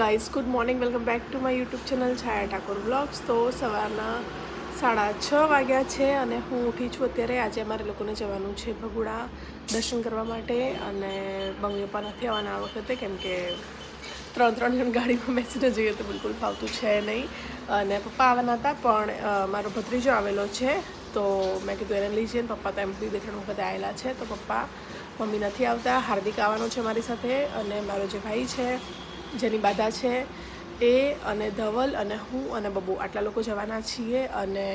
Guys good morning welcome back to my YouTube channel Chhaya Thakor vlogs તો સવારના સાડા છ વાગ્યા છે અને હું ઉઠી છું અત્યારે. આજે અમારે લોકોને જવાનું છે ભગુડા દર્શન કરવા માટે અને મમ્મી પપ્પા નથી આવવાના આ વખતે, કેમ કે ત્રણ ત્રણ જણ ગાડીમાં બેસીને જઈએ તો બિલકુલ ફાવતું છે નહીં. અને પપ્પા આવવાના હતા, પણ મારો ભત્રીજો આવેલો છે. તો મેં કીધું એને લઈ જઈએ પપ્પા તો એમ બી બે ત્રણ વખતે આવેલા છે. તો પપ્પા મમ્મી નથી આવતા. હાર્દિક આવવાનો છે મારી સાથે અને મારો જે ભાઈ છે જેની બાધા છે એ અને ધવલ અને હું અને બબુ. આટલા લોકો જવાના છીએ અને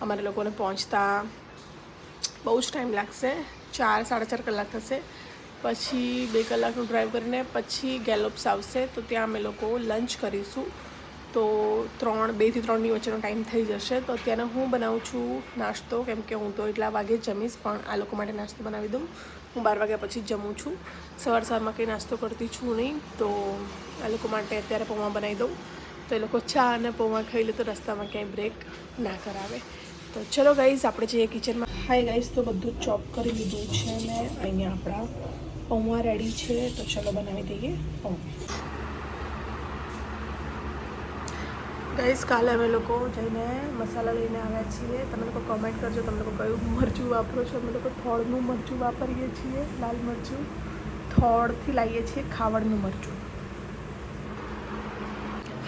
અમારે લોકોને પહોંચતા બહુ જ ટાઈમ લાગશે. ચાર, સાડા ચાર કલાક થશે. પછી બે કલાકનું ડ્રાઈવ કરીને પછી ગેલોપ્સ આવશે. તો ત્યાં અમે લોકો લંચ કરીશું. તો ત્રણ બેથી ત્રણની વચ્ચેનો ટાઈમ થઈ જશે. તો અત્યારે હું બનાવું છું નાસ્તો. કેમ કે હું તો એટલા વાગે જમીશ, પણ આ લોકો માટે નાસ્તો બનાવી દઉં. હું બાર વાગ્યા પછી જમું છું. સવાર સવારમાં કંઈ નાસ્તો કરતી છું નહીં, તો આ લોકો માટે અત્યારે પૌવા બનાવી દઉં. તો એ લોકો ચા અને પૌવા ખાઈ લે તો રસ્તામાં ક્યાંય બ્રેક ના કરાવે. તો ચલો ગાઈઝ આપણે જઈએ કિચનમાં હાય ગાઈઝ તો બધું ચોપ કરી લીધું છે ને, અહીંયા આપણા પૌવા રેડી છે. તો ચલો બનાવી દઈએ. પૌવા. ગાઈસ, કાલે અમે લોકો જઈને મસાલા લઈને આવ્યા છીએ. તમે લોકો કમેન્ટ કરજો, તમે લોકો કયું મરચું વાપરો છો. અમે લોકો થોડનું મરચું વાપરીએ છીએ, લાલ મરચું. થોડથી લાવીએ છીએ ખાવડનું મરચું.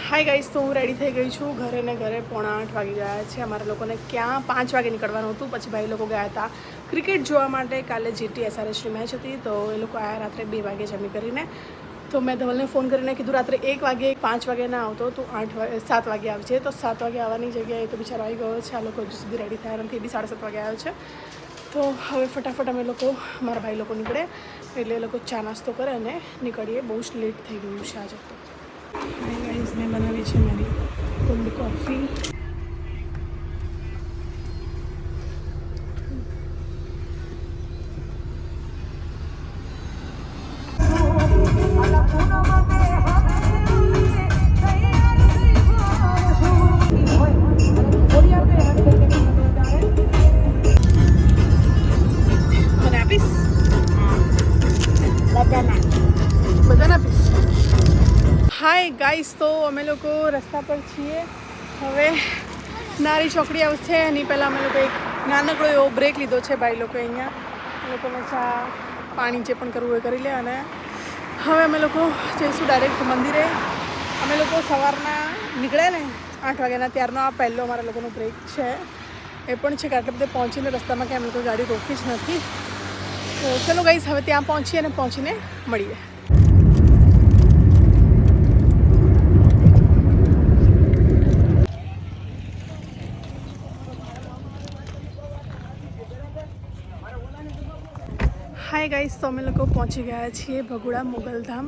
હાય ગાઈસ તો હું રેડી થઈ ગઈ છું. ઘરે ને ઘરે પોણા આઠ વાગી ગયા છે. અમારા લોકોને ક્યાં પાંચ વાગે નીકળવાનું હતું. પછી ભાઈ લોકો ગયા હતા ક્રિકેટ જોવા માટે. કાલે જીટી એસઆરએસની મેચ હતી, તો એ લોકો આવ્યા રાત્રે બે વાગે જમી કરીને તો મેં ધવલને ફોન કરીને કીધું, રાત્રે એક વાગે, પાંચ વાગે ના આવતો, તો આઠ વાગે સાત વાગે આવજે તો સાત વાગે આવવાની જગ્યાએ તો બિચારો આવી ગયો છે, આ લોકો હજુ સુધી રેડી થયા નથી, એ બી સાડા સાત વાગે આવ્યો છે. તો હવે ફટાફટ અમે લોકો, મારા ભાઈ લોકો નીકળે, એટલે એ લોકો ચા નાસ્તો કરે અને નીકળીએ. બહુ જ લેટ થઈ ગયું છે આજે તો. મેં બનાવી છે મારી કોલ્ડ કોફી ગાઈસ, તો અમે લોકો રસ્તા પર છીએ. હવે નારી ચોકડી આવશે. એની પહેલાં અમે લોકો એક નાનકડો એવો બ્રેક લીધો છે ભાઈ લોકો અહીંયા. લોકોને ચા, પાણી જે પણ કરવું એ કરી લે અને હવે અમે લોકો જઈશું ડાયરેક્ટ મંદિરે. અમે લોકો સવારના નીકળ્યા ને આઠ વાગ્યાના ત્યારનો આ પહેલો અમારા લોકોનો બ્રેક છે. એ પણ છે કે બધે પહોંચીને રસ્તામાં કે અમે લોકો ગાડી રોકી જ નથી. તો ચલો ગાઈસ, હવે ત્યાં પહોંચીએ અને પહોંચીને મળીએ. હાય ગાઈસ તો અમે લોકો પહોંચી ગયા છીએ ભગુડા મોગલધામ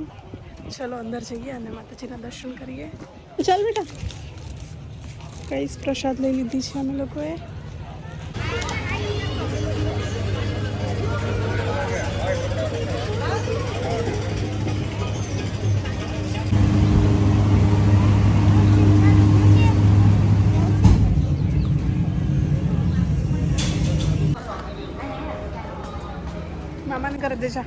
ચલો અંદર જઈએ અને માતાજીના દર્શન કરીએ. ચાલ બેટા. ગાઈસ પ્રસાદ લઈ લીધી છે અમે લોકોએ. મામાને કરી દેજા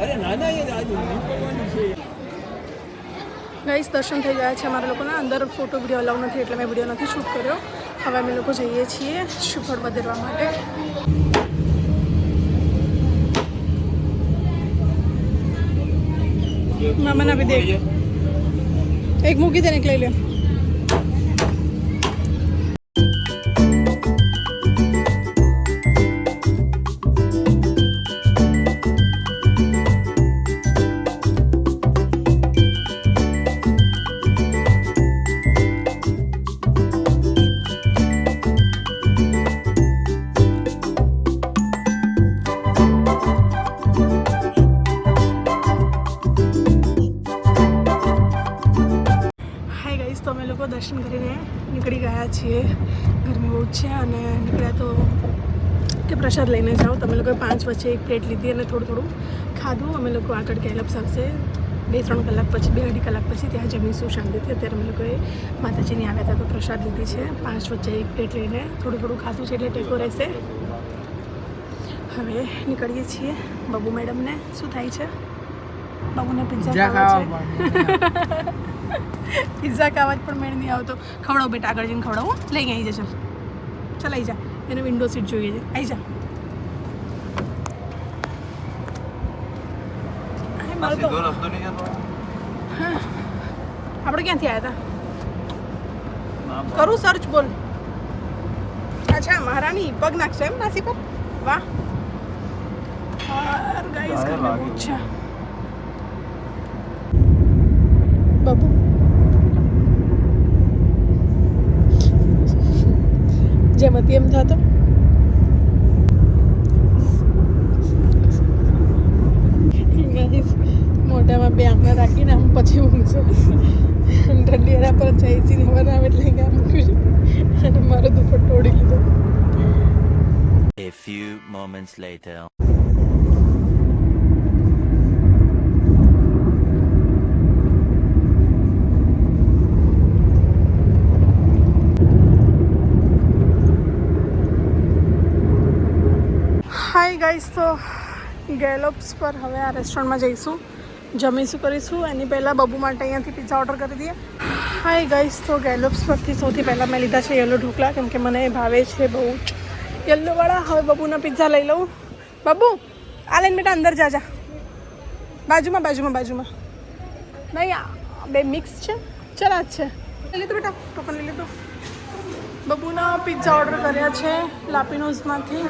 અરે નાના એ રાજુ નીકળવાનું છે ગાઈસ દર્શન થઈ ગયા છે અમારા લોકોના. અંદર ફોટો વીડિયો અલાઉ નથી, એટલે મેં વીડિયો નથી શૂટ કર્યો. હવે અમે લોકો જઈએ છીએ શ્રીફળ વધેરવા માટે. મામાના દે એક મૂકી દે ને લઈ લે. નીકળી ગયા છીએ. ગરમી બહુ છે અને નીકળ્યા તો કે પ્રસાદ લઈને જાઓ. તમે લોકોએ પાંચ વચ્ચે એક પ્લેટ લીધી અને થોડું થોડું ખાધું. અમે લોકો આગળ ગેલપ્સ આવશે બે ત્રણ કલાક પછી બે અઢી કલાક પછી ત્યાં જમીશું શાંતિથી. અત્યારે અમે લોકોએ માતાજીની આવ્યા હતા તો પ્રસાદ લીધી છે. પાંચ વચ્ચે એક પ્લેટ લઈને થોડું થોડું ખાધું છે એટલે ટેકો રહેશે. હવે નીકળીએ છીએ બાબુ મેડમને. શું થાય છે? બાબુને પિઝા ખાવા છે. પિઝા ખાવા જ પણ મેળ નહીં આવતો. ખવડાવો બેટા આગળ જઈને ખવડાવો લઈ આવી જશે. ચાલ આવી જા. એને વિન્ડો સીટ જોઈએ છે. આવી જા. આપણે ક્યાંથી આવ્યા હતા કરું સર્ચ બોલ. અચ્છા મહારાણી પગ નાખશો એમ નાસી પર? વાહ. ગાઈસ તારે ઘરમાં બાબુ જેમ હતી એમ થતો. મોઢામાં બે આંગણા રાખીને આમ પછી ઊંઘશો. ઠંડી એના પર જઈશી ને બનાવે એટલે ગામ અને મારો દુપટ્ટો તોડી લીધો. A few moments later. Hi guys તો ગેલોપ્સ પર હવે આ રેસ્ટોરન્ટમાં જઈશું. જમીશું, કરીશું. એની પહેલાં બબુ માટે અહીંયાથી પિઝા ઓર્ડર કરી દઈએ. હાય ગાઈસ તો ગેલોપ્સ પરથી સૌથી પહેલાં મેં લીધા છે યલો ઢોકળા, કેમ કે મને ભાવે છે બહુ જ. યલોવાળા હવે બબુના પિઝા લઈ લઉં. બબુ, આ લઈને બેટા અંદર જા જા. બાજુમાં બાજુમાં બાજુમાં. નહીં બે મિક્સ છે. ચાલ, આ છે. લઈ લીધું બેટા? ટોકન લઈ લીધું. બબુના પિઝા ઓર્ડર કર્યા છે લાપિનોઝમાંથી.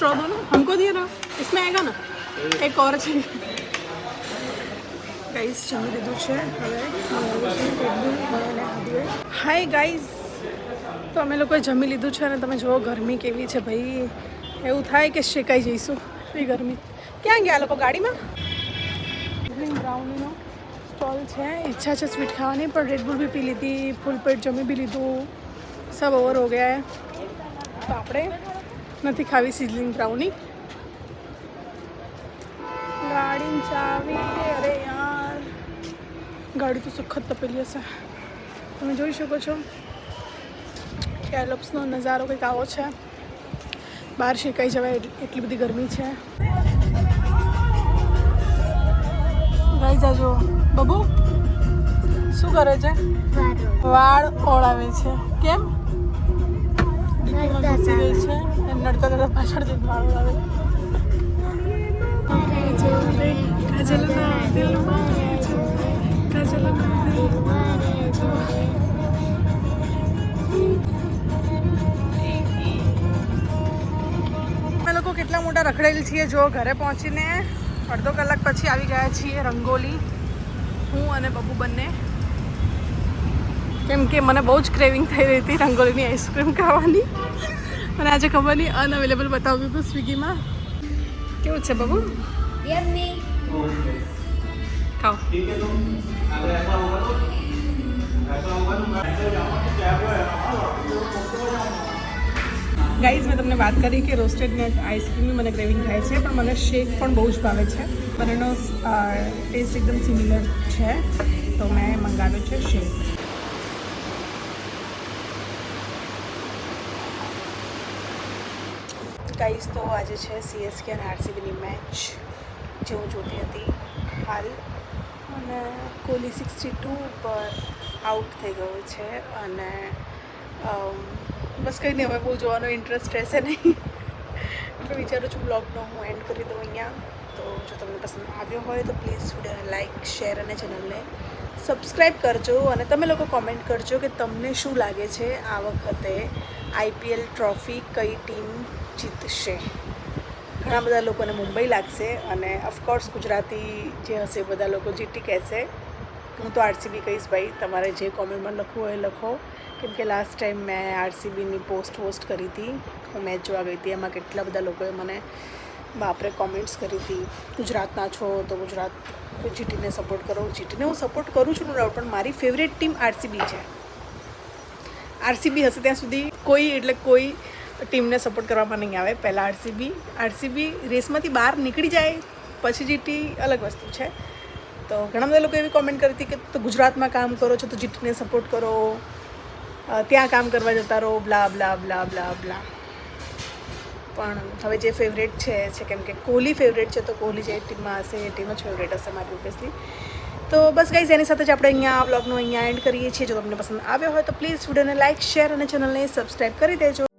स्ट्रॉ दो ना हमको दिए ना इसमें आएगा ना एक और चाहिए ગાઈસ જમી લીધું છે હવે હાય ગાઈઝ તો અમે લોકોએ જમી લીધું છે અને તમે જુઓ ગરમી કેવી છે ભાઈ એવું થાય કે શેકાઈ જઈશું એ ગરમી ક્યાં ગયા આ લોકો ગાડીમાં બ્રાઉનીનો સ્ટોલ છે ઈચ્છા છે સ્વીટ ખાવાની પણ રેડબુલ બી પી લીધી ફૂલ પેટ જમી બી લીધું સબ ઓવર હો ગયા હે તો આપણે નથી ખાવી સિઝલિંગ બ્રાઉની. ગાડી ચાવી અરે યાર. ગાડી તો સખત તપેલી હશે. તમે જોઈ શકો છો. કેલોપ્સનો નજારો કંઈક આવો છે. બહાર શેકાઈ જવાય એટલી- બધી ગરમી છે. ગાઈ જાજો બબુ શું કરે છે? વાળ. ઓળાવે છે. કેમ? છે. નડતા નડતા પાછળથી દિલમાં રહેજો. અમે લોકો કેટલા મોટા રખડેલ છીએ જો ઘરે પહોંચીને. અડધો કલાક પછી આવી ગયા છીએ રંગોલી. હું અને બબુ બંને. કેમ કે મને બહુ જ ક્રેવિંગ થઈ રહી હતી રંગોલીની આઈસ્ક્રીમ ખાવાની. અને આજે ખબર નહીં અનઅવેલેબલ બતાવ્યું હતું સ્વિગીમાં. કેવું છે બાબુ? ખાઓ. ગાઈઝ મેં તમને વાત કરી કે રોસ્ટેડ નટ આઈસ્ક્રીમની મને ક્રેવિંગ થાય છે પણ મને શેક પણ બહુ જ ભાવે છે. બંનેનો ટેસ્ટ એકદમ સિમિલર છે. તો મેં મંગાવ્યો છે શેક ગાઈઝ તો આજે છે સીએસકે અને આરસીબીની મેચ જે હું જોતી હતી હાલ. અને કોહલી સિક્સટી ટુ પર આઉટ થઈ ગયો છે અને બસ કંઈ નહીં, હવે બહુ જોવાનો ઇન્ટરેસ્ટ રહેશે નહીં. એટલે વિચારું છું બ્લોગનો હું એન્ડ કરી દઉં અહીંયા. તો જો તમને પસંદ આવ્યો હોય તો પ્લીઝ વિડીયોને લાઇક શેર અને ચેનલને સબસ્ક્રાઈબ કરજો. અને તમે લોકો કોમેન્ટ કરજો કે તમને શું લાગે છે આ વખતે આઈપીએલ ટ્રોફી કઈ ટીમ જીતશે. ઘણા બધા લોકોને મુંબઈ લાગશે અને ઓફકોર્સ ગુજરાતી જે હશે બધા લોકો જીટી કહેશે. હું તો આરસીબી કહીશ ભાઈ, તમારે જે કોમેન્ટમાં લખવું હોય લખો. કેમ કે લાસ્ટ ટાઈમ મેં આરસીબીની પોસ્ટ પોસ્ટ કરી હતી, હું મેચ જોવા ગઈ હતી, એમાં કેટલા બધા લોકોએ મને બાપરે કોમેન્ટ્સ કરી હતી ગુજરાતના છો તો ગુજરાત જીટીને સપોર્ટ કરો. જીટીને હું સપોર્ટ કરું છું નો ડાઉટ પણ મારી ફેવરેટ ટીમ આરસીબી છે. આરસીબી હશે ત્યાં સુધી કોઈ, એટલે કોઈ ટીમને સપોર્ટ કરવામાં નહીં આવે. પહેલાં આરસીબી આરસીબી રેસમાંથી બહાર નીકળી જાય, પછી જીટી અલગ વસ્તુ છે. તો ઘણા બધા લોકો એવી કોમેન્ટ કરી હતી કે તો ગુજરાતમાં કામ કરો છો, તો જીટીને સપોર્ટ કરો ત્યાં કામ કરવા જતા રહો બ્લા બ્લા બ્લા બ્લા બ્લા પણ હવે જે ફેવરેટ છે છે કેમ કે કોહલી ફેવરેટ છે, તો કોહલી જે ટીમમાં હશે, એ ટીમ જ ફેવરેટ હશે મારી ઓબ્વિયસલી તો બસ ગાઈઝ એની સાથે જ આપણે અહીંયા આ બ્લોગનું અહીંયા એન્ડ કરીએ છીએ. જો તમને પસંદ આવ્યો હોય તો પ્લીઝ વિડીયોને લાઇક શેર અને ચેનલને સબસ્ક્રાઈબ કરી દેજો.